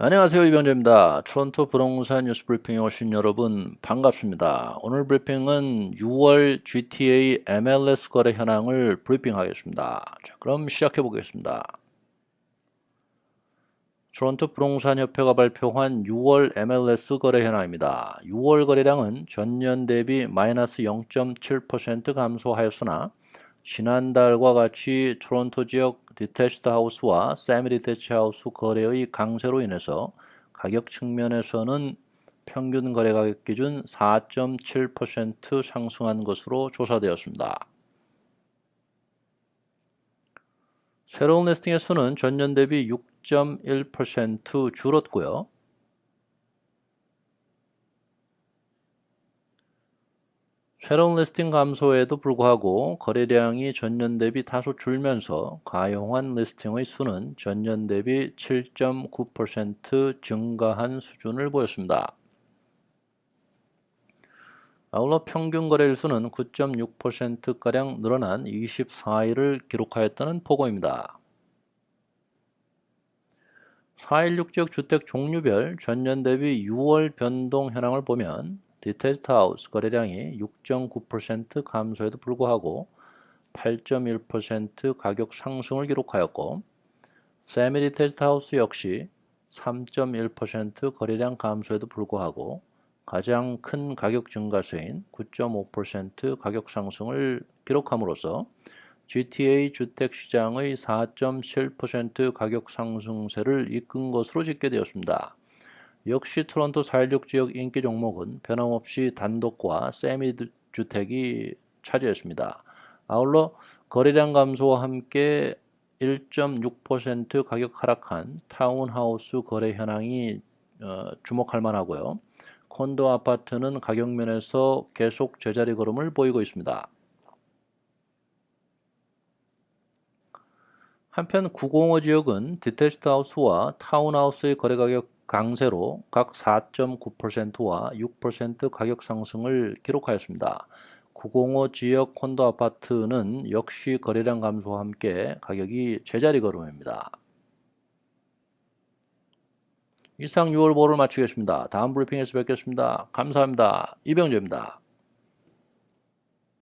안녕하세요 이병재입니다. 토론토 부동산 뉴스 브리핑에 오신 여러분 반갑습니다. 오늘 브리핑은 6월 GTA MLS 거래 현황을 브리핑하겠습니다. 자, 그럼 시작해 보겠습니다. 토론토 부동산 협회가 발표한 6월 MLS 거래 현황입니다. 6월 거래량은 전년 대비 마이너스 0.7% 감소하였으나 지난달과 같이 토론토 지역 디테스트 하우스와 세미 디테치 하우스 거래의 강세로 인해서 가격 측면에서는 평균 거래 가격 기준 4.7% 상승한 것으로 조사되었습니다. 새로운 리스팅의 수는 전년 대비 6.1% 줄었고요. 새로운 리스팅 감소에도 불구하고 거래량이 전년 대비 다소 줄면서 가용한 리스팅의 수는 전년 대비 7.9% 증가한 수준을 보였습니다. 아울러 평균 거래일 수는 9.6%가량 늘어난 24일을 기록하였다는 보고입니다. 4.16 지역 주택 종류별 전년 대비 6월 변동 현황을 보면 디테스트 하우스 거래량이 6.9% 감소에도 불구하고 8.1% 가격 상승을 기록하였고 세미 디테스트 하우스 역시 3.1% 거래량 감소에도 불구하고 가장 큰 가격 증가세인 9.5% 가격 상승을 기록함으로써 GTA 주택 시장의 4.7% 가격 상승세를 이끈 것으로 집계되었습니다. 역시 토론토 416 지역 인기 종목은 변함없이 단독과 세미 주택이 차지했습니다. 아울러 거래량 감소와 함께 1.6% 가격 하락한 타운하우스 거래 현황이 어, 주목할 만하고요. 콘도 아파트는 가격 면에서 계속 제자리 걸음을 보이고 있습니다. 한편 905 지역은 디테스트 하우스와 타운하우스의 거래 가격 강세로 각 4.9%와 6% 가격 상승을 기록하였습니다. 905 지역 콘도 아파트는 역시 거래량 감소와 함께 가격이 제자리 걸음입니다. 이상 6월 보를 마치겠습니다. 다음 브리핑에서 뵙겠습니다. 감사합니다. 이병재입니다.